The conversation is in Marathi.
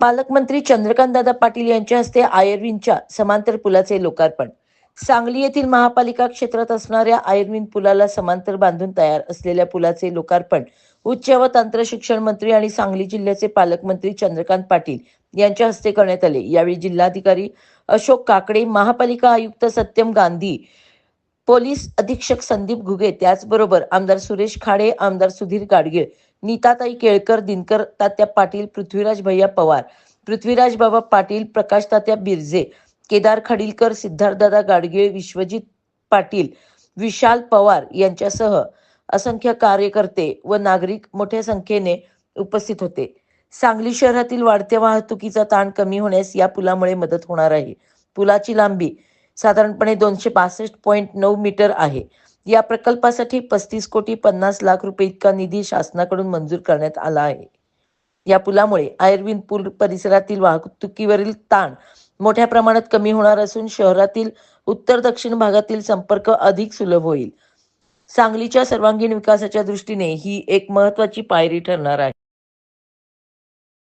पालकमंत्री चंद्रकांतदादा पाटील यांच्या हस्ते आयर्विनच्या समांतर पुलाचे लोकार्पण. सांगली येथील महापालिका क्षेत्रात असणाऱ्या आयर्विन पुलाला समांतर बांधून तयार असलेल्या पुलाचे लोकार्पण उच्च व तंत्र शिक्षण मंत्री आणि सांगली जिल्ह्याचे पालकमंत्री चंद्रकांत पाटील यांच्या हस्ते करण्यात आले. यावेळी जिल्हाधिकारी अशोक काकडे महापालिका आयुक्त सत्यम गांधी पोलीस अधीक्षक संदीप घुगे त्याचबरोबर आमदार सुरेश खाडे आमदार सुधीर गाडगीळ नीताताई केळकर दिनकर तात्या पाटील पृथ्वीराज भैया पवार पृथ्वीराज बाबा पाटील प्रकाश तात्या बिरजे केदार खडीलकर सिद्धार्थदादा गाडगीळ विश्वजित पाटील विशाल पवार यांच्यासह असंख्य कार्यकर्ते व नागरिक मोठ्या संख्येने उपस्थित होते. सांगली शहरातील वाढत्या वाहतुकीचा ताण कमी होण्यास या पुलामुळे मदत होणार आहे. पुलाची लांबी साधारणपणे दोनशे पासष्ट पॉईंट नऊ मीटर आहे. या प्रकल्पासाठी पस्तीस कोटी पन्नास लाख रुपये इतका निधी शासनाकडून मंजूर करण्यात आला आहे. या पुलामुळे आयर्विन पूल परिसरातील वाहतुकीवरील ताण मोठ्या प्रमाणात कमी होणार असून शहरातील उत्तर दक्षिण भागातील संपर्क अधिक सुलभ होईल. सांगलीच्या सर्वांगीण विकासाच्या दृष्टीने ही एक महत्वाची पायरी ठरणार आहे.